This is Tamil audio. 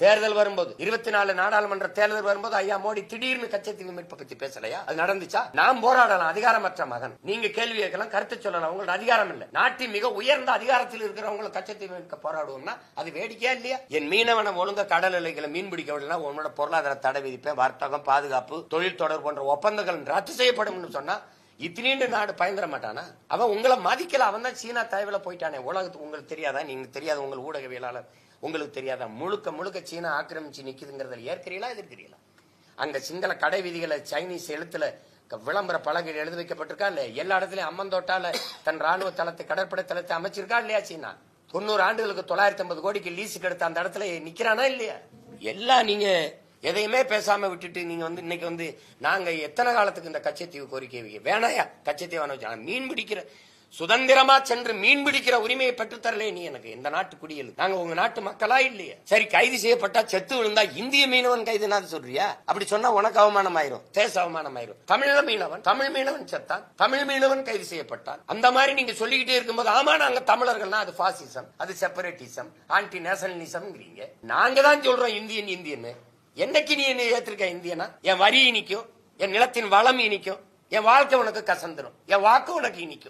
தேர்தல் வரும்போது இருபத்தி நாலு நாடாளுமன்ற தேர்தல் வரும்போது ஐயா மோடி திடீர்னு கச்சத்தீவு மீட்பு பத்தி பேசலையா? அது நடந்துச்சா? நாம் போராடலாம் அதிகாரமற்ற மகன். நீங்க கேள்வி கேட்கலாம் கருத்து சொல்லலாம் உங்களோட அதிகாரம் இல்ல. நாட்டின் மிக உயர்ந்த அதிகாரத்தில் இருக்கிறவங்களை கச்சத்தீவு மீட்க போராடுவோம்னா அது வேடிக்கையா இல்லையா? என் மீனவனை ஒழுங்கா கடல் எல்லைகளை மீன் பிடிக்க விடலாம் உன்னோட பொருளாதார தடை விதிப்பேன் வர்த்தகம் பாதுகாப்பு தொழில் தொடர்பு போன்ற ஒப்பந்தங்கள் ரத்து செய்யப்படும் சொன்னா இத்தினீண்டு நாடு பயந்துட மாட்டானா? அவன் உங்களை மதிக்கல அவன் தான் சீனா தலைவில் போயிட்டானே. உலகத்துக்கு உங்களுக்கு தெரியாதா? நீங்க தெரியாத உங்கள் ஊடகவியலாளர். உங்களுக்கு தெரியாதா? முழுக்க முழுக்க சீனா ஆக்கிரமிச்சு நிக்குதுங்கிறதுல ஏற்கிறீங்களா எதிர்க்கிறீங்களா அங்க சிங்கள கடை விதிகளை சைனீஸ் எழுத்துல விளம்பர பலகையில் எழுதி வைக்கப்பட்டிருக்கா இல்ல எல்லா இடத்துலயும் அம்மந்தோட்டால தன் ராணுவ தளத்தை கடற்படை தளத்தை அமைச்சிருக்கா இல்லையா சீனா? தொண்ணூறு ஆண்டுகளுக்கு தொள்ளாயிரத்தி ஐம்பது கோடிக்கு லீஸுக்கு எடுத்த அந்த இடத்துல நிக்கிறானா இல்லையா? எல்லாம் நீங்க எதையுமே பேசாம விட்டுட்டு நீங்க வந்து இன்னைக்கு வந்து நாங்க எத்தனை காலத்துக்கு இந்த கச்சத்தீவு கோரிக்கை வேணாயா? கச்சத்தீவு வேணாம் மீன் பிடிக்கிற சுதந்திரமா சென்று மீன் பிடிக்கிற உரிமையை பெற்றுத்தரலே நீ எனக்கு. இந்த நாட்டு குடியல் நாங்க உங்க நாட்டு மக்களா இல்லையா. சரி கைது செய்யப்பட்டா செத்து விழுந்தா இந்திய மீனவன் கைதுனா சொல்றியா? அப்படி சொன்னா உனக்கு அவமானம் ஆயிரும் தேச அவமானம் ஆயிரும் தமிழ மீனவன் தமிழ் மீனவன் செத்தான். தமிழ் மீனவன் கைது செய்யப்பட்டான். அந்த மாதிரி நீங்க சொல்லிக்கிட்டே இருக்கும்போது ஆமா நாங்க தமிழர்கள்னா அது பாசிசம் அது செப்பரேட்டிசம் ஆன்டி நேஷனலிசம்ங்கிறீங்க நாங்க தான் சொல்றோம் இந்தியன் இந்தியன்னு. என்னைக்கு நீ என்ன ஏத்திருக்க இந்தியனா? என் வரி இனிக்கும் என் நிலத்தின் வளம் இனிக்கும் என் வாழ்க்கை உனக்கு கசந்துரும் என் வாக்கு உனக்கு இனிக்கும்.